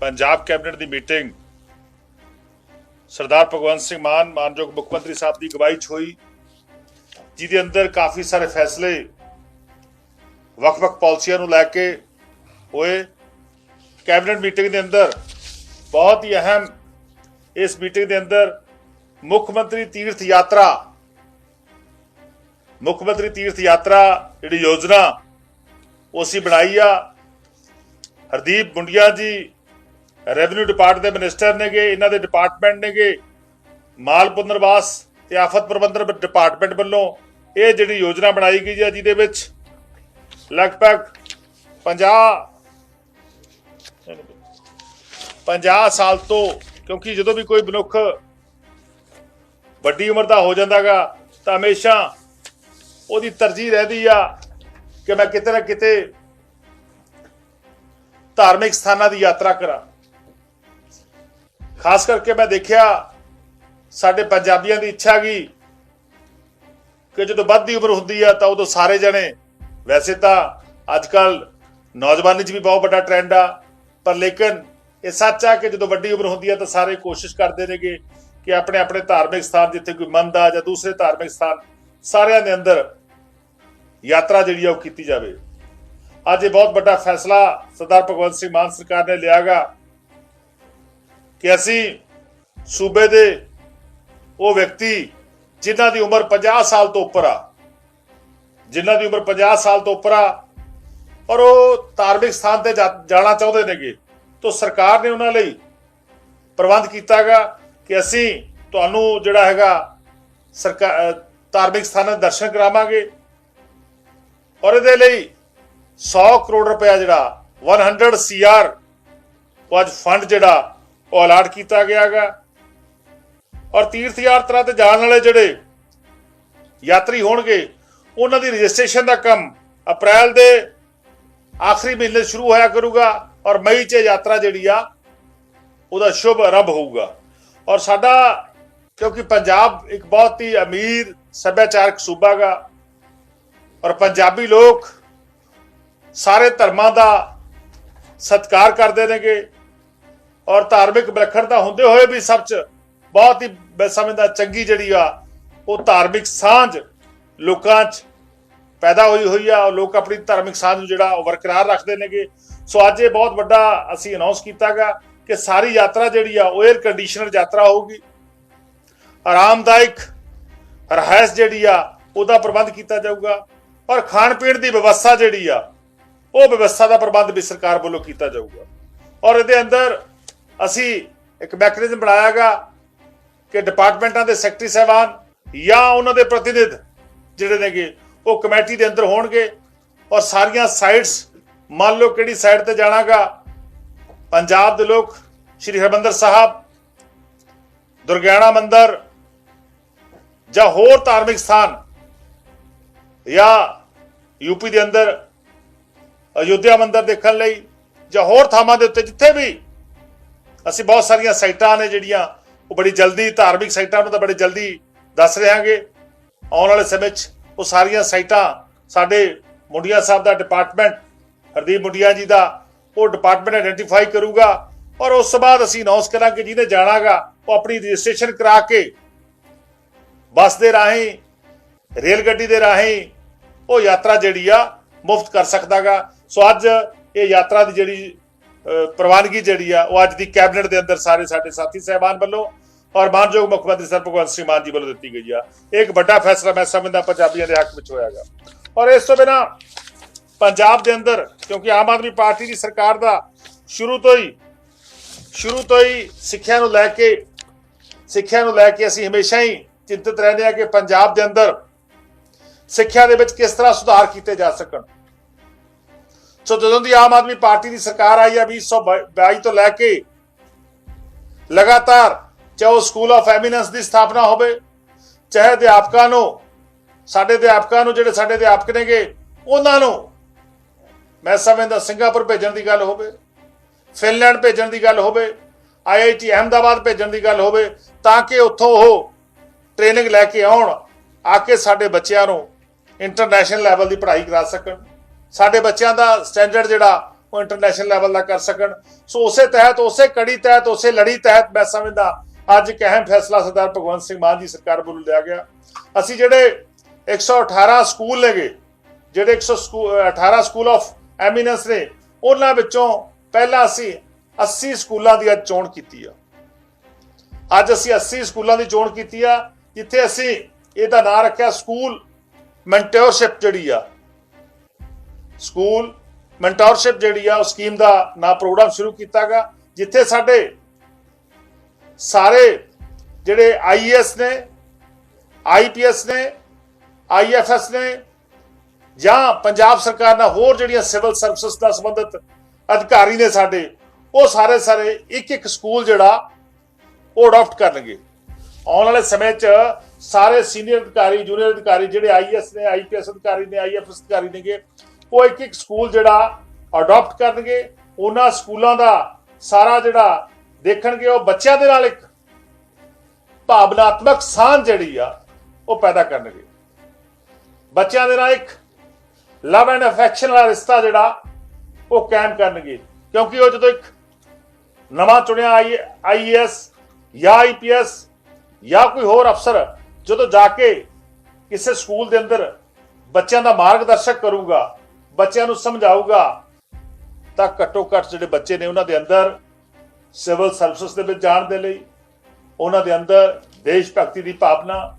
Punjab cabinet ਦੀ meeting. Sardar Bhagwant Singh Mann, ਮਾਨਯੋਗ ਮੁੱਖ ਮੰਤਰੀ ਸਾਹਿਬ ਦੀ ਅਗਵਾਈ 'ਚ ਹੋਈ, ਜਿਹਦੇ ਅੰਦਰ ਕਾਫੀ ਸਾਰੇ ਫੈਸਲੇ ਵੱਖ-ਵੱਖ ਪਾਲਿਸੀਆਂ ਨੂੰ ਲੈ ਕੇ ਹੋਏ। ਕੈਬਨਿਟ ਮੀਟਿੰਗ ਦੇ ਅੰਦਰ ਬਹੁਤ ਹੀ ਅਹਿਮ ਇਸ ਮੀਟਿੰਗ ਦੇ ਅੰਦਰ ਮੁੱਖ ਮੰਤਰੀ ਤੀਰਥ ਯਾਤਰਾ, ਮੁੱਖ ਮੰਤਰੀ ਤੀਰਥ ਯਾਤਰਾ ਜਿਹੜੀ ਯੋਜਨਾ, ਉਹ ਅਸੀਂ ਬਣਾਈ ਆ। ਹਰਦੀਪ ਮੁੰਡਿਆ ਜੀ ਰੈਵਨਿਊ ਡਿਪਾਰਟ ਦੇ ਮਿਨਿਸਟਰ ਨੇਗੇ, ਇਹਨਾਂ ਦੇ ਡਿਪਾਰਟਮੈਂਟ ਨੇਗੇ, ਮਾਲ ਪੁਨਰਵਾਸ ਤੇ ਆਫਤ ਪ੍ਰਬੰਧਨ ਡਿਪਾਰਟਮੈਂਟ ਵੱਲੋਂ ਇਹ ਜਿਹੜੀ ਯੋਜਨਾ ਬਣਾਈ ਗਈ ਹੈ ਜਿਹਦੇ ਵਿੱਚ ਲਗਭਗ 50 50 ਸਾਲ ਤੋਂ, ਕਿਉਂਕਿ ਜਦੋਂ ਵੀ ਕੋਈ ਮਨੁੱਖ ਵੱਡੀ ਉਮਰ ਦਾ ਹੋ ਜਾਂਦਾਗਾ, ਤਾਂ ਹਮੇਸ਼ਾ ਉਹਦੀ ਤਰਜੀਹ ਰਹਿੰਦੀ ਆ ਕਿ ਮੈਂ ਕਿਤੇ ਨਾ ਕਿਤੇ ਧਾਰਮਿਕ ਸਥਾਨਾਂ ਦੀ ਯਾਤਰਾ ਕਰਾਂ। ਖਾਸ ਕਰਕੇ ਮੈਂ ਦੇਖਿਆ ਸਾਡੇ ਪੰਜਾਬੀਆਂ ਦੀ ਇੱਛਾ ਗਈ ਕਿ ਜਦੋਂ ਵੱਧਦੀ ਉਮਰ ਹੁੰਦੀ ਆ ਤਾਂ ਉਦੋਂ ਸਾਰੇ ਜਣੇ ਵੈਸੇ ਤਾਂ ਅੱਜ ਕੱਲ ਨੌਜਵਾਨੀ 'ਚ ਵੀ ਬਹੁਤ ਵੱਡਾ ਟ੍ਰੈਂਡ ਆ, ਪਰ ਲੇਕਿਨ ਇਹ ਸੱਚ ਆ ਕਿ ਜਦੋਂ ਵੱਡੀ ਉਮਰ ਹੁੰਦੀ ਆ ਤਾਂ ਸਾਰੇ ਕੋਸ਼ਿਸ਼ ਕਰਦੇ ਨੇਗੇ ਕਿ ਆਪਣੇ ਆਪਣੇ ਧਾਰਮਿਕ ਸਥਾਨ, ਜਿੱਥੇ ਕੋਈ ਮੰਦ ਆ ਜਾਂ ਦੂਸਰੇ ਧਾਰਮਿਕ ਸਥਾਨ, ਸਾਰਿਆਂ ਦੇ ਅੰਦਰ ਯਾਤਰਾ ਜਿਹੜੀ ਆ ਉਹ ਕੀਤੀ ਜਾਵੇ। ਅੱਜ ਇਹ ਬਹੁਤ ਵੱਡਾ ਫੈਸਲਾ ਸਰਦਾਰ ਭਗਵੰਤ ਸਿੰਘ ਮਾਨ ਸਰਕਾਰ ਨੇ ਲਿਆਗਾ ਕਿ ਅਸੀਂ ਸੂਬੇ ਦੇ ਉਹ ਵਿਅਕਤੀ ਜਿਨ੍ਹਾਂ ਦੀ ਉਮਰ 50 ਸਾਲ ਤੋਂ ਉੱਪਰ ਆ, ਜਿਨ੍ਹਾਂ ਦੀ ਉਮਰ 50 ਸਾਲ ਤੋਂ ਉੱਪਰ ਆ, ਔਰ ਉਹ ਧਾਰਮਿਕ ਸਥਾਨ ਤੇ ਜਾ- ਜਾਣਾ ਚਾਹੁੰਦੇ ਨੇਗੇ, ਤਾਂ ਸਰਕਾਰ ਨੇ ਉਹਨਾਂ ਲਈ ਪ੍ਰਬੰਧ ਕੀਤਾਗਾ ਕਿ ਅਸੀਂ ਤੁਹਾਨੂੰ ਜਿਹੜਾ ਹੈਗਾ ਸਰਕਾਰ ਧਾਰਮਿਕ ਸਥਾਨਾਂ ਦੇ ਦਰਸ਼ਨ ਕਰਾਵਾਂਗੇ। ਔਰ ਇਹਦੇ ਲਈ 100 ਕਰੋੜ ਰੁਪਇਆ ਜਿਹੜਾ 100 ਸੀਆਰ ਉਹ ਅੱਜ ਫੰਡ ਜਿਹੜਾ ਉਹ ਅਲਾਟ ਕੀਤਾ ਗਿਆਗਾ। ਔਰ ਤੀਰਥ ਯਾਤਰਾ ਤੇ ਜਾਣ ਵਾਲੇ ਜਿਹੜੇ ਯਾਤਰੀ ਹੋਣਗੇ, ਉਹਨਾਂ ਦੀ ਰਜਿਸਟ੍ਰੇਸ਼ਨ ਦਾ ਕੰਮ ਅਪ੍ਰੈਲ ਦੇ ਆਖਰੀ ਮਹੀਨੇ ਸ਼ੁਰੂ ਹੋਇਆ ਕਰੂਗਾ ਔਰ ਮਈ 'ਚ ਯਾਤਰਾ ਜਿਹੜੀ ਆ, ਉਹਦਾ ਸ਼ੁਭ ਆਰੰਭ ਹੋਊਗਾ। ਔਰ ਸਾਡਾ, ਕਿਉਂਕਿ ਪੰਜਾਬ ਇੱਕ ਬਹੁਤ ਹੀ ਅਮੀਰ ਸੱਭਿਆਚਾਰਕ ਸੂਬਾ ਗਾ, ਔਰ ਪੰਜਾਬੀ ਲੋਕ ਸਾਰੇ ਧਰਮਾਂ ਦਾ ਸਤਿਕਾਰ ਕਰਦੇ ਨੇਗੇ। ਔਰ ਧਾਰਮਿਕ ਵਿਲੱਖਣਤਾ ਹੁੰਦੇ ਹੋਏ ਵੀ ਸਭ 'ਚ ਬਹੁਤ ਹੀ ਮੈਂ ਸਮਝਦਾ ਚੰਗੀ ਜਿਹੜੀ ਆ, ਉਹ ਧਾਰਮਿਕ ਸਾਂਝ ਲੋਕਾਂ 'ਚ ਪੈਦਾ ਹੋਈ ਹੋਈ ਆ ਲੋਕ ਆਪਣੀ ਧਾਰਮਿਕ ਸਾਂਝ ਨੂੰ ਜਿਹੜਾ ਉਹ ਬਰਕਰਾਰ ਰੱਖਦੇ ਨੇਗੇ। ਸੋ ਅੱਜ ਇਹ ਬਹੁਤ ਵੱਡਾ ਅਸੀਂ ਅਨਾਉਂਸ ਕੀਤਾਗਾ ਕਿ ਸਾਰੀ ਯਾਤਰਾ ਜਿਹੜੀ ਆ, ਉਹ 에ਅਰ ਕੰਡੀਸ਼ਨਰ ਯਾਤਰਾ ਹੋਊਗੀ। ਆਰਾਮਦਾਇਕ ਰਹਿائش ਜਿਹੜੀ ਆ, ਉਹਦਾ ਪ੍ਰਬੰਧ ਕੀਤਾ ਜਾਊਗਾ। ਔਰ ਖਾਣ ਪੀਣ ਦੀ ਵਿਵਸਥਾ ਜਿਹੜੀ ਆ, ਉਹ ਵਿਵਸਥਾ ਦਾ ਪ੍ਰਬੰਧ ਵੀ ਸਰਕਾਰ ਵੱਲੋਂ ਕੀਤਾ ਜਾਊਗਾ। ਔਰ ਇਹਦੇ ਅੰਦਰ ਅਸੀਂ ਇੱਕ ਮੈਕੈਨਿਜ਼ਮ ਬਣਾਇਆਗਾ ਕਿ ਡਿਪਾਰਟਮੈਂਟਾਂ ਦੇ ਸੈਕਟਰੀ ਸਾਹਿਬਾਨ ਜਾਂ ਉਹਨਾਂ ਦੇ ਪ੍ਰਤੀਨਿਧ ਜਿਹੜੇ ਨੇਗੇ, ਉਹ ਕਮੇਟੀ ਦੇ ਅੰਦਰ ਹੋਣਗੇ ਔਰ ਸਾਰੀਆਂ ਸਾਈਟਸ, ਮੰਨ ਲਓ ਕਿਹੜੀ ਸਾਈਡ ਤੇ ਜਾਣਾਗਾ, ਪੰਜਾਬ ਦੇ ਲੋਕ, ਸ਼੍ਰੀ ਹਰਮੰਦਰ ਸਾਹਿਬ, ਦੁਰਗਿਆਣਾ ਮੰਦਰ ਜਾਂ ਹੋਰ ਧਾਰਮਿਕ ਸਥਾਨ ਜਾਂ ਯੂਪੀ ਦੇ ਅੰਦਰ ਅਯੁੱਧਿਆ ਮੰਦਰ ਦੇਖਣ ਲਈ ਜਾਂ ਹੋਰ ਥਾਵਾਂ ਦੇ ਉੱਤੇ ਜਿੱਥੇ ਵੀ ਅਸੀਂ ਬਹੁਤ ਸਾਰੀਆਂ ਸਾਈਟਾਂ ਨੇ ਜਿਹੜੀਆਂ ਉਹ ਬੜੀ ਜਲਦੀ ਧਾਰਮਿਕ ਸਾਈਟਾਂ ਨੂੰ ਤਾਂ ਬੜੇ ਜਲਦੀ ਦੱਸ ਰਹਾਂਗੇ। ਆਉਣ ਵਾਲੇ ਸਮੇਂ 'ਚ ਉਹ ਸਾਰੀਆਂ ਸਾਈਟਾਂ ਸਾਡੇ ਮੁੰਡਿਆ ਸਾਹਿਬ ਦਾ ਡਿਪਾਰਟਮੈਂਟ ਹਰਦੀਪ ਮੁੰਡਿਆ ਜੀ ਦਾ, ਉਹ ਡਿਪਾਰਟਮੈਂਟ ਆਇਡੈਂਟੀਫਾਈ ਕਰੂਗਾ ਔਰ ਉਸ ਤੋਂ ਬਾਅਦ ਅਸੀਂ ਅਨਾਉਂਸ ਕਰਾਂਗੇ ਜਿਹਨੇ ਜਾਣਾਗਾ, ਉਹ ਆਪਣੀ ਰਜਿਸਟ੍ਰੇਸ਼ਨ ਕਰਾ ਕੇ ਬੱਸ ਦੇ ਰਾਹੀਂ ਰੇਲ ਗੱਡੀ ਦੇ ਰਾਹੀਂ ਉਹ ਯਾਤਰਾ ਜਿਹੜੀ ਆ ਮੁਫਤ ਕਰ ਸਕਦਾਗਾ। ਸੋ ਅੱਜ ਇਹ ਯਾਤਰਾ ਦੀ ਜਿਹੜੀ ਪ੍ਰਵਾਨਗੀ ਜਿਹੜੀ ਆ, ਉਹ ਅੱਜ ਦੀ ਕੈਬਨਿਟ ਦੇ ਅੰਦਰ ਸਾਰੇ ਸਾਡੇ ਸਾਥੀ ਸਹਿਬਾਨ ਵੱਲੋਂ ਔਰ ਮਾਨਯੋਗ ਮੁੱਖ ਮੰਤਰੀ ਸਰ ਭਗਵੰਤ ਸਿੰਘ ਮਾਨ ਜੀ ਵੱਲੋਂ ਦਿੱਤੀ ਗਈ ਆ। ਇਹ ਇੱਕ ਵੱਡਾ ਫੈਸਲਾ ਮੈਂ ਸਮਝਦਾ ਪੰਜਾਬੀਆਂ ਦੇ ਹੱਕ ਵਿੱਚ ਹੋਇਆਗਾ। ਔਰ ਇਸ ਤੋਂ ਬਿਨਾ ਪੰਜਾਬ ਦੇ ਅੰਦਰ, ਕਿਉਂਕਿ ਆਮ ਆਦਮੀ ਪਾਰਟੀ ਦੀ ਸਰਕਾਰ ਦਾ ਸ਼ੁਰੂ ਤੋਂ ਹੀ, ਸ਼ੁਰੂ ਤੋਂ ਹੀ ਸਿੱਖਿਆ ਨੂੰ ਲੈ ਕੇ, ਸਿੱਖਿਆ ਨੂੰ ਲੈ ਕੇ ਅਸੀਂ ਹਮੇਸ਼ਾ ਹੀ ਚਿੰਤਤ ਰਹਿੰਦੇ ਹਾਂ ਕਿ ਪੰਜਾਬ ਦੇ ਅੰਦਰ ਸਿੱਖਿਆ ਦੇ ਵਿੱਚ ਕਿਸ ਤਰ੍ਹਾਂ ਸੁਧਾਰ ਕੀਤੇ ਜਾ ਸਕਣ। ਸੋ ਜਦੋਂ ਦੀ ਆਮ ਆਦਮੀ ਪਾਰਟੀ ਦੀ ਸਰਕਾਰ ਆਈ ਹੈ 2022 ਤੋਂ ਲੈ ਕੇ ਲਗਾਤਾਰ, ਚਾਹੇ ਉਹ ਸਕੂਲ ਆਫ ਐਮੀਨੈਂਸ ਦੀ ਸਥਾਪਨਾ ਹੋਵੇ, ਚਾਹੇ ਅਧਿਆਪਕਾਂ ਨੂੰ, ਸਾਡੇ ਅਧਿਆਪਕਾਂ ਨੂੰ, ਜਿਹੜੇ ਸਾਡੇ ਅਧਿਆਪਕ ਨੇਗੇ, ਉਹਨਾਂ ਨੂੰ ਮੈਂ ਸਮਝਦਾ ਸਿੰਗਾਪੁਰ ਭੇਜਣ ਦੀ ਗੱਲ ਹੋਵੇ, ਫਿਨਲੈਂਡ ਭੇਜਣ ਦੀ ਗੱਲ ਹੋਵੇ ਆਈਆਈਟੀ ਅਹਮਦਾਬਾਦ ਭੇਜਣ ਦੀ ਗੱਲ ਹੋਵੇ, ਤਾਂ ਕਿ ਉੱਥੋਂ ਉਹ ਟ੍ਰੇਨਿੰਗ ਲੈ ਕੇ ਆਉਣ, ਆ ਕੇ ਸਾਡੇ ਬੱਚਿਆਂ ਨੂੰ ਇੰਟਰਨੈਸ਼ਨਲ ਲੈਵਲ ਦੀ ਪੜ੍ਹਾਈ ਕਰਾ ਸਕਣ। ਸਾਡੇ ਬੱਚਿਆਂ ਦਾ ਸਟੈਂਡਰਡ ਜਿਹੜਾ ਉਹ ਇੰਟਰਨੈਸ਼ਨਲ ਲੈਵਲ ਦਾ ਕਰ ਸਕਣ। ਸੋ ਉਸੇ ਤਹਿਤ, ਉਸੇ ਕੜੀ ਤਹਿਤ, ਉਸੇ ਲੜੀ ਤਹਿਤ ਮੈਂ ਸਮਝਦਾ ਅੱਜ ਇੱਕ ਅਹਿਮ ਫੈਸਲਾ ਸਰਦਾਰ ਭਗਵੰਤ ਸਿੰਘ ਮਾਨ ਦੀ ਸਰਕਾਰ ਵੱਲੋਂ ਲਿਆ ਗਿਆ। ਅਸੀਂ ਜਿਹੜੇ 118 ਸਕੂਲ ਨੇਗੇ, ਜਿਹੜੇ 118 ਸਕੂਲ ਆਫ ਐਮੀਨੈਂਸ ਨੇ, ਉਹਨਾਂ ਵਿੱਚੋਂ ਪਹਿਲਾਂ ਅਸੀਂ 80 ਸਕੂਲਾਂ ਦੀ ਅੱਜ ਚੋਣ ਕੀਤੀ ਆ। ਅੱਜ ਅਸੀਂ 80 ਸਕੂਲਾਂ ਦੀ ਚੋਣ ਕੀਤੀ ਆ, ਜਿੱਥੇ ਅਸੀਂ ਇਹਦਾ ਨਾਂ ਰੱਖਿਆ ਸਕੂਲ ਮੈਂਟੋਰਸ਼ਿਪ ਜਿਹੜੀ ਆ ਸਕੂਲ ਮੈਂਟੋਰਸ਼ਿਪ ਜਿਹੜੀ ਆ, ਉਹ ਸਕੀਮ ਦਾ ਨਾ ਪ੍ਰੋਗਰਾਮ ਸ਼ੁਰੂ ਕੀਤਾਗਾ, ਜਿੱਥੇ ਸਾਡੇ ਸਾਰੇ ਜਿਹੜੇ ਆਈਐਸ ਨੇ ਆਈਪੀਐਸ ਨੇ ਆਈਐਫਐਸ ਨੇ, ਜਾਂ ਪੰਜਾਬ ਸਰਕਾਰ ਨਾਲ ਹੋਰ ਜਿਹੜੀਆਂ ਸਿਵਲ ਸਰਵਿਸਿਜ਼ ਨਾਲ ਸੰਬੰਧਿਤ ਅਧਿਕਾਰੀ ਨੇ ਸਾਡੇ, ਉਹ ਸਾਰੇ ਸਾਰੇ ਇੱਕ ਇੱਕ ਸਕੂਲ ਜਿਹੜਾ, ਉਹ ਅਡਾਪਟ ਕਰਨਗੇ। ਆਉਣ ਵਾਲੇ ਸਮੇਂ 'ਚ ਸਾਰੇ ਸੀਨੀਅਰ ਅਧਿਕਾਰੀ ਜੂਨੀਅਰ ਅਧਿਕਾਰੀ ਜਿਹੜੇ ਆਈਐਸ ਨੇ ਆਈਪੀਐਸ ਅਧਿਕਾਰੀ ਨੇ ਆਈਐਫਐਸ ਅਧਿਕਾਰੀ ਨੇਗੇ ਉਹ ਇੱਕ ਇੱਕ ਸਕੂਲ ਜਿਹੜਾ ਅਡਾਪਟ ਕਰਨਗੇ, ਉਹਨਾਂ ਸਕੂਲਾਂ ਦਾ ਸਾਰਾ ਜਿਹੜਾ ਦੇਖਣਗੇ, ਉਹ ਬੱਚਿਆਂ ਦੇ ਨਾਲ ਇੱਕ ਭਾਵਨਾਤਮਕ ਸਾਂਝ ਜਿਹੜੀ ਆ, ਉਹ ਪੈਦਾ ਕਰਨਗੇ। ਬੱਚਿਆਂ ਦੇ ਨਾਲ ਇੱਕ ਲਵ ਐਂਡ ਅਫੈਕਸ਼ਨ ਵਾਲਾ ਰਿਸ਼ਤਾ ਜਿਹੜਾ, ਉਹ ਕਾਇਮ ਕਰਨਗੇ। ਕਿਉਂਕਿ ਉਹ ਜਦੋਂ ਇੱਕ ਨਵਾਂ ਚੁਣਿਆ ਆਈਐਸ ਜਾਂ ਆਈਪੀਐਸ ਜਾਂ ਕੋਈ ਹੋਰ ਅਫਸਰ ਜਦੋਂ ਜਾ ਕੇ ਕਿਸੇ ਸਕੂਲ ਦੇ ਅੰਦਰ ਬੱਚਿਆਂ ਦਾ ਮਾਰਗਦਰਸ਼ਕ ਕਰੂਗਾ ਬੱਚਿਆਂ ਨੂੰ ਸਮਝਾਊਗਾ, ਤਾਂ ਘੱਟੋ ਘੱਟ ਜਿਹੜੇ ਬੱਚੇ ਨੇ ਉਹਨਾਂ ਦੇ ਅੰਦਰ ਸਿਵਲ ਸਰਵਿਸ ਦੇ ਵਿੱਚ ਜਾਣ ਦੇ ਲਈ, ਉਹਨਾਂ ਦੇ ਅੰਦਰ ਦੇਸ਼ ਭਗਤੀ ਦੀ ਭਾਵਨਾ,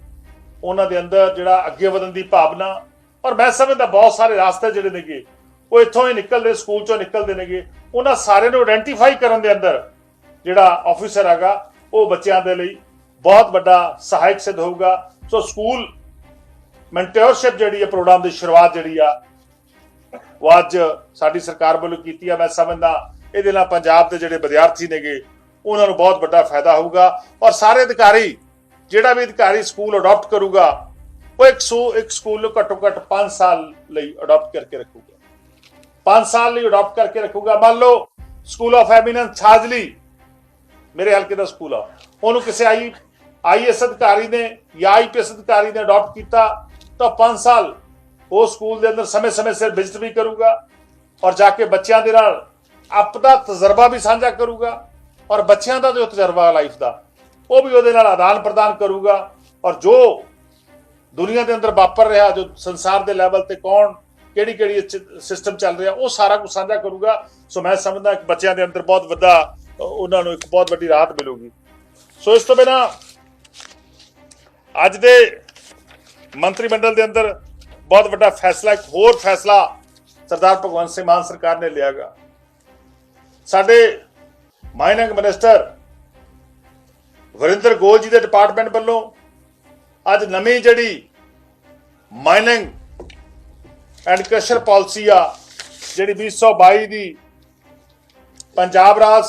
ਉਹਨਾਂ ਦੇ ਅੰਦਰ ਜਿਹੜਾ ਅੱਗੇ ਵਧਣ ਦੀ ਭਾਵਨਾ ਔਰ ਮੈਂ ਸਮਝਦਾ ਬਹੁਤ ਸਾਰੇ ਰਾਸਤੇ ਜਿਹੜੇ ਨੇਗੇ, ਉਹ ਇੱਥੋਂ ਹੀ ਨਿਕਲਦੇ, ਸਕੂਲ ਚੋਂ ਨਿਕਲਦੇ ਨੇਗੇ, ਉਹਨਾਂ ਸਾਰਿਆਂ ਨੂੰ ਆਇਡੈਂਟੀਫਾਈ ਕਰਨ ਦੇ ਅੰਦਰ ਜਿਹੜਾ ਆਫੀਸਰ ਹੈਗਾ, ਉਹ ਬੱਚਿਆਂ ਦੇ ਲਈ ਬਹੁਤ ਵੱਡਾ ਸਹਾਇਕ ਸਿੱਧ ਹੋਊਗਾ। ਸੋ ਸਕੂਲ ਮੈਂਟੋਰਸ਼ਿਪ ਜਿਹੜੀ ਹੈ ਪ੍ਰੋਗਰਾਮ ਦੀ ਸ਼ੁਰੂਆਤ ਜਿਹੜੀ ਆ ਉਹ ਅੱਜ ਸਾਡੀ ਸਰਕਾਰ ਵੱਲੋਂ ਕੀਤੀ ਆ, ਮੈਂ ਸਮਝਦਾ ਇਹਦੇ ਨਾਲ ਪੰਜਾਬ ਦੇ ਜਿਹੜੇ ਵਿਦਿਆਰਥੀ ਨੇਗੇ, ਉਹਨਾਂ ਨੂੰ ਬਹੁਤ ਵੱਡਾ ਫਾਇਦਾ ਹੋਊਗਾ ਔਰ ਸਾਰੇ ਅਧਿਕਾਰੀ, ਜਿਹੜਾ ਵੀ ਅਧਿਕਾਰੀ ਸਕੂਲ ਅਡਾਪਟ ਕਰੂਗਾ, ਉਹ ਇੱਕ ਸੂ, ਇੱਕ ਸਕੂਲ ਨੂੰ ਘੱਟੋ ਘੱਟ 5 ਸਾਲ ਲਈ ਅਡਾਪਟ ਕਰਕੇ ਰੱਖੂਗਾ। 5 ਸਾਲ ਲਈ ਅਡਾਪਟ ਕਰਕੇ ਰੱਖੂਗਾ। ਮੰਨ ਲਓ ਸਕੂਲ ਆਫ ਐਮੀਨੈਂਸ ਛਾਜਲੀ ਮੇਰੇ ਹਲਕੇ ਦਾ ਸਕੂਲ ਆ, ਉਹਨੂੰ ਕਿਸੇ ਆਈ ਆਈਐਸ ਅਧਿਕਾਰੀ ਨੇ ਜਾਂ ਆਈਪੀਐਸ ਅਧਿਕਾਰੀ ਨੇ ਅਡਾਪਟ ਕੀਤਾ, ਤਾਂ 5 ਸਾਲ ਉਹ ਸਕੂਲ ਦੇ ਅੰਦਰ ਸਮੇਂ-ਸਮੇਂ ਸਿਰ ਵਿਜ਼ਿਟ ਵੀ ਕਰੂਗਾ ਔਰ ਜਾ ਕੇ ਬੱਚਿਆਂ ਦੇ ਨਾਲ ਆਪਦਾ ਤਜਰਬਾ ਵੀ ਸਾਂਝਾ ਕਰੂਗਾ ਔਰ ਬੱਚਿਆਂ ਦਾ ਜੋ ਤਜਰਬਾ ਲਾਈਫ ਦਾ, ਉਹ ਵੀ ਉਹਦੇ ਨਾਲ ਆਦਾਨ ਪ੍ਰਦਾਨ ਕਰੂਗਾ ਔਰ ਜੋ ਦੁਨੀਆ ਦੇ ਅੰਦਰ ਵਾਪਰ ਰਿਹਾ, ਜੋ ਸੰਸਾਰ ਦੇ ਲੈਵਲ ਤੇ ਕੌਣ, ਕਿਹੜੀ ਕਿਹੜੀ ਸਿਸਟਮ ਚੱਲ ਰਿਹਾ, ਉਹ ਸਾਰਾ ਕੁਝ ਸਾਂਝਾ ਕਰੂਗਾ। ਸੋ ਮੈਂ ਸਮਝਦਾ ਕਿ ਬੱਚਿਆਂ ਦੇ ਅੰਦਰ ਬਹੁਤ ਵੱਡਾ, ਉਹਨਾਂ ਨੂੰ ਇੱਕ ਬਹੁਤ ਵੱਡੀ ਰਾਹਤ ਮਿਲੂਗੀ। ਸੋ ਇਸ ਤੋਂ ਬਿਨਾ ਅੱਜ ਦੇ ਮੰਤਰੀ ਮੰਡਲ ਦੇ ਅੰਦਰ ਬਹੁਤ ਵੱਡਾ ਫੈਸਲਾ, ਇੱਕ ਹੋਰ ਫੈਸਲਾ ਸਰਦਾਰ ਭਗਵੰਤ ਸਿੰਘ ਮਾਨ ਸਰਕਾਰ ਨੇ ਲਿਆਗਾ ਸਾਡੇ ਮਾਈਨਿੰਗ ਮਿਨਿਸਟਰ ਵਰਿੰਦਰ ਗੋਲ ਜੀ ਦੇ ਡਿਪਾਰਟਮੈਂਟ ਵੱਲੋਂ ਅੱਜ ਨਵੀਂ ਜਿਹੜੀ ਮਾਈਨਿੰਗ ਐਂਡ ਕ੍ਰਸ਼ਰ ਪਾਲਿਸੀ ਆ, ਜਿਹੜੀ 2022 ਦੀ ਪੰਜਾਬ ਰਾਜ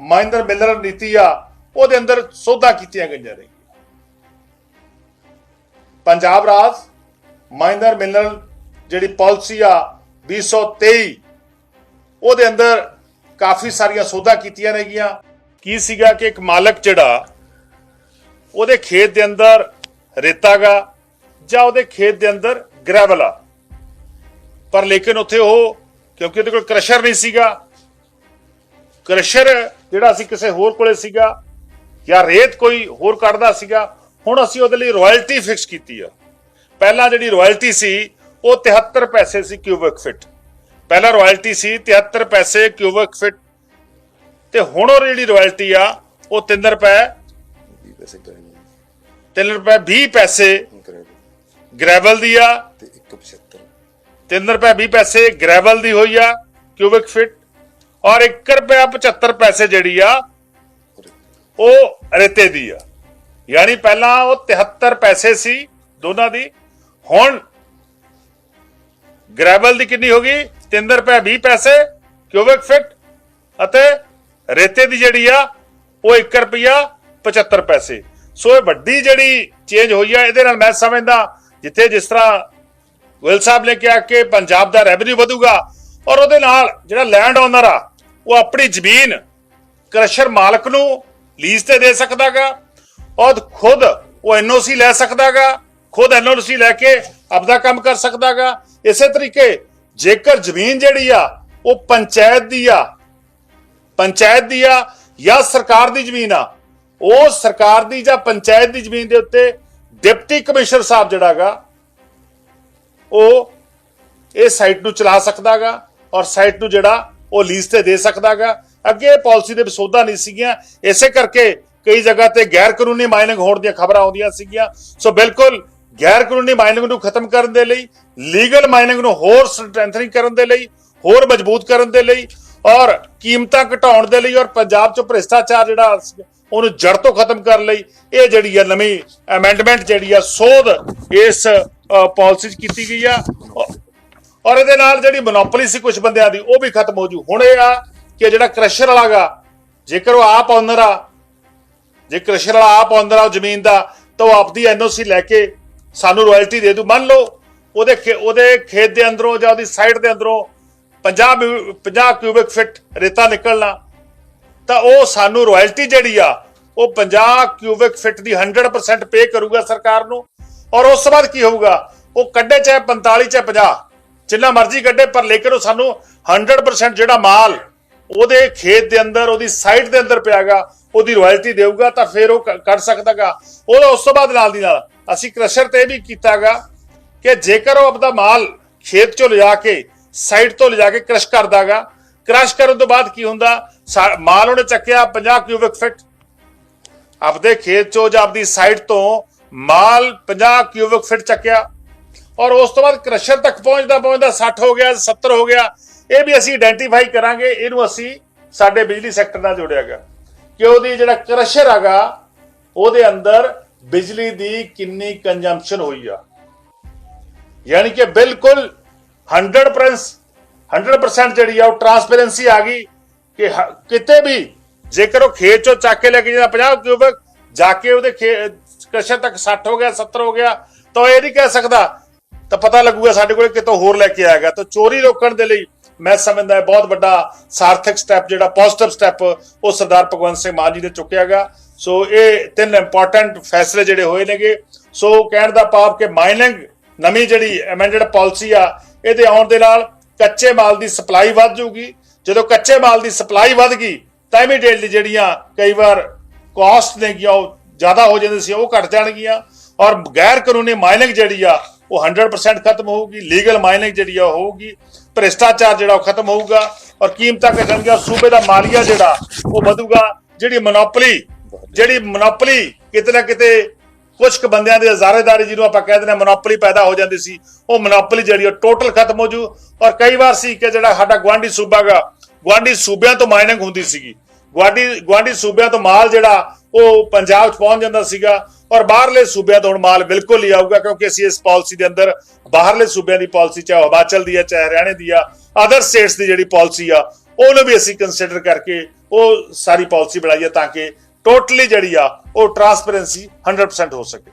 ਮਾਈਨਰ ਮਿਲਰ ਨੀਤੀ ਆ, ਉਹਦੇ ਅੰਦਰ ਸੋਧਾਂ ਕੀਤੀਆਂ ਗਈਆਂ ਨੇ ਪੰਜਾਬ ਰਾਜ ਮਾਈਨਰ ਮਿਲਰ ਜਿਹੜੀ ਪਾਲਿਸੀ ਆ 2023 ਉਹਦੇ ਅੰਦਰ ਕਾਫੀ ਸਾਰੀਆਂ ਸੋਧਾਂ ਕੀਤੀਆਂ ਨੇਗੀਆਂ। ਕੀ ਸੀਗਾ ਕਿ ਇੱਕ ਮਾਲਕ ਜਿਹੜਾ, ਉਹਦੇ ਖੇਤ ਦੇ ਅੰਦਰ ਰੇਤਾਗਾ ਜਾਂ ਉਹਦੇ ਖੇਤ ਦੇ ਅੰਦਰ ਗ੍ਰੈਵਲ। ਆ ਪਰ ਲੇਕਿਨ ਉੱਥੇ ਉਹ, ਕਿਉਂਕਿ ਉਹਦੇ ਕੋਲ ਕ੍ਰਸ਼ਰ ਨਹੀਂ ਸੀਗਾ, ਕ੍ਰਸ਼ਰ ਜਿਹੜਾ ਅਸੀਂ ਕਿਸੇ ਹੋਰ ਕੋਲੇ ਸੀਗਾ ਜਾਂ ਰੇਤ ਕੋਈ ਹੋਰ ਕੱਢਦਾ ਸੀਗਾ, ਹੁਣ ਅਸੀਂ ਉਹਦੇ ਲਈ ਰਾਇਲਟੀ ਫਿਕਸ ਕੀਤੀ ਆ। ਪਹਿਲਾਂ ਜਿਹੜੀ ਰਾਇਲਟੀ ਸੀ, ਉਹ 73 ਪੈਸੇ ਸੀ ਕਿਊਬਿਕ ਫਿਟ ਪਹਿਲਾਂ ਰਾਇਲਟੀ ਸੀ 73 ਪੈਸੇ ਕਿਊਬਿਕ ਫਿਟ ਤੇ ਹੁਣ ਉਹ ਜਿਹੜੀ ਰਾਇਲਟੀ ਆ, ਉਹ 3 ਰੁਪਏ। 20 ਪੈਸੇ ਕਰਾਂਗੇ 3 ਰੁਪਏ 20 ਪੈਸੇ। ਗ੍ਰੈਵਲ ਦੀ ਆ। ਤੇ 175 3 ਰੁਪਏ 20 ਪੈਸੇ ਗ੍ਰੈਵਲ ਦੀ ਹੋਈ ਆ ਕਿਊਬਿਕ ਫਿਟ ਔਰ 1 ਰੁਪਏ 75 ਪੈਸੇ ਜਿਹੜੀ ਆ, ਉਹ ਰੇਤੇ ਦੀ ਆ। ਯਾਨੀ ਪਹਿਲਾਂ ਉਹ 73 ਪੈਸੇ ਸੀ ਦੋਨਾਂ ਦੀ। ਹੁਣ ਗ੍ਰੈਵਲ ਦੀ ਕਿੰਨੀ ਹੋ ਗਈ? 3 ਰੁਪਏ 20 ਪੈਸੇ ਕਿਊਬਿਕ ਫਿਟ ਅਤੇ ਰੇਤੇ ਦੀ ਜਿਹੜੀ ਆ, ਉਹ 1 ਰੁਪਿਆ 75 ਪੈਸੇ। ਸੋ ਇਹ ਵੱਡੀ ਜਿਹੜੀ ਚੇਂਜ ਹੋਈ ਆ, ਇਹਦੇ ਨਾਲ ਮੈਂ ਸਮਝਦਾ, ਜਿੱਥੇ ਜਿਸ ਤਰ੍ਹਾਂ ਗੋਇਲ ਸਾਹਿਬ ਨੇ ਕਿਹਾ ਕਿ ਪੰਜਾਬ ਦਾ ਰੈਵਨਿਊ ਵਧੂਗਾ ਔਰ ਉਹਦੇ ਨਾਲ ਜਿਹੜਾ ਲੈਂਡ ਓਨਰ ਆ, ਉਹ ਆਪਣੀ ਜ਼ਮੀਨ ਕ੍ਰਸ਼ਰ ਮਾਲਕ ਨੂੰ ਲੀਜ਼ ਤੇ ਦੇ ਸਕਦਾਗਾ ਔਰ ਖੁਦ ਉਹ ਐਨਓਸੀ ਲੈ ਸਕਦਾਗਾ। ਖੁਦ ਐਨਓਸੀ ਲੈ ਕੇ ਆਪਦਾ ਕੰਮ ਕਰ ਸਕਦਾਗਾ। ਇਸੇ ਤਰੀਕੇ ਜੇਕਰ ਜ਼ਮੀਨ ਜਿਹੜੀ ਆ, ਉਹ ਪੰਚਾਇਤ ਦੀ ਆ, ਪੰਚਾਇਤ ਦੀ ਆ ਜਾਂ ਸਰਕਾਰ ਦੀ ਜ਼ਮੀਨ ਆ, ਉਹ ਸਰਕਾਰ ਦੀ ਜਾਂ ਪੰਚਾਇਤ ਦੀ ਜ਼ਮੀਨ ਦੇ ਉੱਤੇ ਡਿਪਟੀ ਕਮਿਸ਼ਨਰ ਸਾਹਿਬ ਜਿਹੜਾਗਾ, ਉਹ ਇਹ ਸਾਈਟ ਨੂੰ ਚਲਾ ਸਕਦਾਗਾ ਔਰ ਸਾਈਟ ਨੂੰ ਜਿਹੜਾ, ਉਹ ਲੀਜ਼ ਤੇ ਦੇ ਸਕਦਾਗਾ। ਅੱਗੇ ਪਾਲਿਸੀ ਦੇ ਵਿਸੋਧਾਂ ਨਹੀਂ ਸੀਗੀਆਂ, ਇਸੇ ਕਰਕੇ ਕਈ ਜਗ੍ਹਾ ਤੇ ਗੈਰ ਕਾਨੂੰਨੀ ਮਾਈਨਿੰਗ ਹੋਣ ਦੀਆਂ ਖਬਰਾਂ ਆਉਂਦੀਆਂ ਸੀਗੀਆਂ। ਸੋ ਬਿਲਕੁਲ ਗੈਰ ਕਾਨੂੰਨੀ ਮਾਈਨਿੰਗ ਨੂੰ ਖਤਮ ਕਰਨ ਦੇ ਲਈ, ਲੀਗਲ ਮਾਈਨਿੰਗ ਨੂੰ ਹੋਰ ਸਟਰੈਂਥਨਿੰਗ ਕਰਨ ਦੇ ਲਈ, ਹੋਰ ਮਜ਼ਬੂਤ ਕਰਨ ਦੇ ਲਈ ਔਰ ਕੀਮਤਾਂ ਘਟਾਉਣ ਦੇ ਲਈ ਔਰ ਪੰਜਾਬ 'ਚ ਭ੍ਰਿਸ਼ਟਾਚਾਰ ਜਿਹੜਾ ਉਹਨੂੰ ਜੜ ਤੋਂ ਖਤਮ ਕਰਨ ਲਈ ਇਹ ਜਿਹੜੀ ਆ ਨਵੀਂ ਅਮੈਂਡਮੈਂਟ ਜਿਹੜੀ ਆ ਸੋਧ ਇਸ ਪਾਲਿਸੀ 'ਚ ਕੀਤੀ ਗਈ ਆ। ਔਰ ਇਹਦੇ ਨਾਲ ਜਿਹੜੀ ਮੋਨੋਪੋਲੀ ਸੀ ਕੁਝ ਬੰਦਿਆਂ ਦੀ, ਉਹ ਵੀ ਖਤਮ ਹੋ ਜੂ। ਹੁਣ ਇਹ ਆ ਕਿ ਜਿਹੜਾ ਕ੍ਰਸ਼ਰ ਵਾਲਾਗਾ ਜੇਕਰ ਉਹ ਆਪ ਓਨਰ ਆ, ਜੇ ਕ੍ਰਸ਼ਰ ਵਾਲਾ ਆਪ ਓਨਰ ਆ ਉਹ ਜ਼ਮੀਨ ਦਾ, ਤਾਂ ਉਹ ਆਪਦੀ ਐਨਓਸੀ ਲੈ ਕੇ ਸਾਨੂੰ ਰਾਇਲਟੀ ਦੇ ਦੂ। ਮੰਨ ਲਓ, ਉਹਦੇ ਉਹਦੇ ਖੇਤ ਦੇ ਅੰਦਰੋਂ ਜਾਂ ਉਹਦੀ ਸਾਈਡ ਦੇ ਅੰਦਰੋਂ 50 50 ਕਿਊਬਿਕ ਫਿਟ ਰੇਤਾ ਨਿਕਲਣਾ, ਤਾਂ ਉਹ ਸਾਨੂੰ ਰਾਇਲਟੀ ਜਿਹੜੀ ਆ, ਉਹ 50 ਕਿਊਬਿਕ ਫਿਟ ਦੀ 100% ਪੇ ਕਰੂਗਾ ਸਰਕਾਰ ਨੂੰ। ਔਰ ਉਸ ਤੋਂ ਬਾਅਦ ਕੀ ਹੋਊਗਾ? ਉਹ ਕੱਢੇ ਚਾਹੇ 45 ਚਾਹੇ 50 ਜਿੰਨਾ ਮਰਜ਼ੀ ਕੱਢੇ, ਪਰ ਲੇਕਿਨ ਉਹ ਸਾਨੂੰ 100% ਜਿਹੜਾ ਮਾਲ ਉਹਦੇ ਖੇਤ ਦੇ ਅੰਦਰ, ਉਹਦੀ ਸਾਈਟ ਦੇ ਅੰਦਰ ਪਿਆਗਾ, ਉਹਦੀ ਰਾਇਲਟੀ ਦੇਊਗਾ, ਤਾਂ ਫਿਰ ਉਹ ਕ- ਕੱਢ ਸਕਦਾਗਾ। ਉਹ ਉਸ ਤੋਂ ਬਾਅਦ ਨਾਲ ਦੀ ਨਾਲ ਅਸੀਂ ਕ੍ਰਸ਼ਰ ਤੇ ਇਹ ਵੀ ਕੀਤਾਗਾ ਕਿ ਜੇਕਰ ਉਹ ਆਪਦਾ ਮਾਲ ਖੇਤ ਚੋਂ ਲਿਜਾ ਕੇ ਸਾਈਡ ਤੋਂ ਲਿਜਾ ਕੇ ਕ੍ਰਸ਼ ਕਰਦਾਗਾ, ਕ੍ਰਸ਼ ਕਰਨ ਤੋਂ ਬਾਅਦ ਕੀ ਹੁੰਦਾ? ਮਾਲ ਉਹਨੇ ਚੱਕਿਆ 50 ਕਿਊਬਿਕ ਫਿਟ ਆਪਦੇ ਖੇਤ ਚੋਂ ਜਾਂ ਆਪਦੀ ਸਾਈਡ ਤੋਂ ਮਾਲ 50 ਕਿਊਬਿਕ ਫਿਟ ਚੱਕਿਆ। ਔਰ ਉਸ ਤੋਂ ਬਾਅਦ ਕ੍ਰਸ਼ਰ ਤੱਕ ਪਹੁੰਚਦਾ ਪਹੁੰਚਦਾ 60 ਹੋ ਗਿਆ 70 ਹੋ ਗਿਆ। ਇਹ ਵੀ ਅਸੀਂ ਆਇਡੈਂਟੀਫਾਈ ਕਰਾਂਗੇ, ਇਹਨੂੰ ਅਸੀਂ ਸਾਡੇ ਬਿਜਲੀ ਸੈਕਟਰ ਨਾਲ ਜੋੜਿਆ ਜੋੜਿਆਗਾ। ਕਿ ਉਹਦੀ ਜਿਹੜਾ ਕ੍ਰਸ਼ਰ ਹੈਗਾ ਉਹਦੇ ਅੰਦਰ ਬਿਜਲੀ ਦੀ ਕਿੰਨੀ ਕੰਜੰਪਸ਼ਨ ਹੋਈ ਆ। ਯਾਨੀ ਕਿ ਬਿਲਕੁਲ 100% 100% ਜਿਹੜੀ ਆ ਉਹ ਟਰਾਂਸਪੇਰੈਂਸੀ ਆ ਗਈ ਕਿ ਕਿਤੇ ਵੀ ਜੇਕਰ ਉਹ ਖੇਤ ਚੋਂ ਚੱਕ ਕੇ ਲੈ ਕੇ ਜਾਂਦਾ 50 ਕਿਊਬਿਕ ਜਾ ਕੇ ਉਹਦੇ ਕ੍ਰਸ਼ਰ ਤੱਕ 60 ਹੋ ਗਿਆ 70 ਹੋ ਗਿਆ, ਤਾਂ ਉਹ ਇਹ ਨਹੀਂ ਕਹਿ ਸਕਦਾ। ਤਾਂ ਪਤਾ ਲੱਗੂਗਾ ਸਾਡੇ ਕੋਲ ਕਿਤੋਂ ਹੋਰ ਲੈ ਕੇ ਆਏਗਾ। ਤਾਂ ਚੋਰੀ ਰੋਕਣ ਦੇ ਲਈ ਮੈਂ ਸਮਝਦਾ ਇਹ ਬਹੁਤ ਵੱਡਾ ਸਾਰਥਕ ਸਟੈਪ ਜਿਹੜਾ ਪੋਜ਼ਿਟਿਵ ਸਟੈਪ ਉਹ ਸਰਦਾਰ ਭਗਵੰਤ ਸਿੰਘ ਮਾਨ ਜੀ ਨੇ ਚੁੱਕਿਆਗਾ ਸੋ ਇਹ ਤਿੰਨ ਇੰਪੋਰਟੈਂਟ ਫੈਸਲੇ ਜਿਹੜੇ ਹੋਏ ਨੇਗੇ। ਸੋ ਕਹਿਣ ਦਾ ਭਾਵ ਕਿ ਮਾਈਨਿੰਗ ਨਵੀਂ ਜਿਹੜੀ ਅਮੈਂਡਡ ਪਾਲਿਸੀ ਆ, ਇਹਦੇ ਆਉਣ ਦੇ ਨਾਲ ਕੱਚੇ ਮਾਲ ਦੀ ਸਪਲਾਈ ਵੱਧ ਜੂਗੀ ਜਦੋਂ ਕੱਚੇ ਮਾਲ ਦੀ ਸਪਲਾਈ ਵੱਧ ਗਈ, ਤਾਂ ਇਮੀਡੀਏਟਲੀ ਜਿਹੜੀਆਂ ਕਈ ਵਾਰ ਕਾਸਟ ਨੇ ਗਿਆ ਉਹ ਜ਼ਿਆਦਾ ਹੋ ਜਾਂਦੀ ਸੀ, ਉਹ ਘਟ ਜਾਣਗੀਆਂ। ਔਰ ਗੈਰ ਕਾਨੂੰਨੀ ਮਾਈਨਿੰਗ ਜਿਹੜੀ ਆ, ਉਹ 100% ਖਤਮ ਹੋਊਗੀ। ਲੀਗਲ ਮਾਈਨਿੰਗ ਜਿਹੜੀ ਆ, ਉਹ ਹੋਊਗੀ। ਭ੍ਰਿਸ਼ਟਾਚਾਰ ਜਿਹੜਾ, ਉਹ ਖਤਮ ਹੋਊਗਾ। ਔਰ ਕੀਮਤਾਂ ਘਟਣਗੀਆਂ। ਸੂਬੇ ਦਾ ਮਾਲੀਆ ਜਿਹੜਾ, ਉਹ ਵਧੂਗਾ। ਜਿਹੜੀ ਮੋਨੋਪੋਲੀ ਜਿਹੜੀ ਮੋਨੋਪੋਲੀ ਕਿਤੇ ਨਾ ਕਿਤੇ ਕੁਝ ਕੁ ਬੰਦਿਆਂ ਦੇ ਹਜ਼ਾਰੇਦਾਰੀ ਜਿਹਨੂੰ ਆਪਾਂ ਕਹਿੰਦੇ ਨੇ ਮੋਨੋਪੋਲੀ ਪੈਦਾ ਹੋ ਜਾਂਦੀ ਸੀ, ਉਹ ਮੋਨੋਪੋਲੀ ਜਿਹੜੀ ਉਹ ਟੋਟਲ ਖਤਮ ਹੋ ਜੂ। ਔਰ ਕਈ ਵਾਰ ਸੀ ਕਿ ਜਿਹੜਾ ਸਾਡਾ ਗਵਾਂਢੀ ਸੂਬਾ ਗਾ ਗਵਾਂਢੀ ਸੂਬਿਆਂ ਤੋਂ ਮਾਈਨਿੰਗ ਹੁੰਦੀ ਸੀਗੀ। ਗਵਾਂਢੀ ਗਵਾਂਢੀ ਸੂਬਿਆਂ ਤੋਂ ਮਾਲ ਜਿਹੜਾ, ਉਹ ਪੰਜਾਬ 'ਚ ਪਹੁੰਚ ਜਾਂਦਾ ਸੀਗਾ। ਔਰ ਬਾਹਰਲੇ ਸੂਬਿਆਂ ਤੋਂ ਹੁਣ ਮਾਲ ਬਿਲਕੁਲ ਹੀ ਆਊਗਾ, ਕਿਉਂਕਿ ਅਸੀਂ ਇਸ ਪਾਲਿਸੀ ਦੇ ਅੰਦਰ ਬਾਹਰਲੇ ਸੂਬਿਆਂ ਦੀ ਪਾਲਿਸੀ, ਚਾਹੇ ਹਿਮਾਚਲ ਦੀ ਆ, ਚਾਹੇ ਹਰਿਆਣੇ ਦੀ ਆ ਅਦਰ ਸਟੇਟਸ ਦੀ ਜਿਹੜੀ ਪਾਲਿਸੀ ਆ, ਉਹਨੂੰ ਵੀ ਅਸੀਂ ਕੰਸੀਡਰ ਕਰਕੇ ਉਹ ਸਾਰੀ ਪਾਲਿਸੀ ਬਣਾਈ ਹੈ ਤਾਂ ਕਿ ਟੋਟਲੀ ਜਿਹੜੀ ਆ ਉਹ ਟਰਾਂਸਪੇਰੈਂਸੀ 100% ਹੋ ਸਕੇ।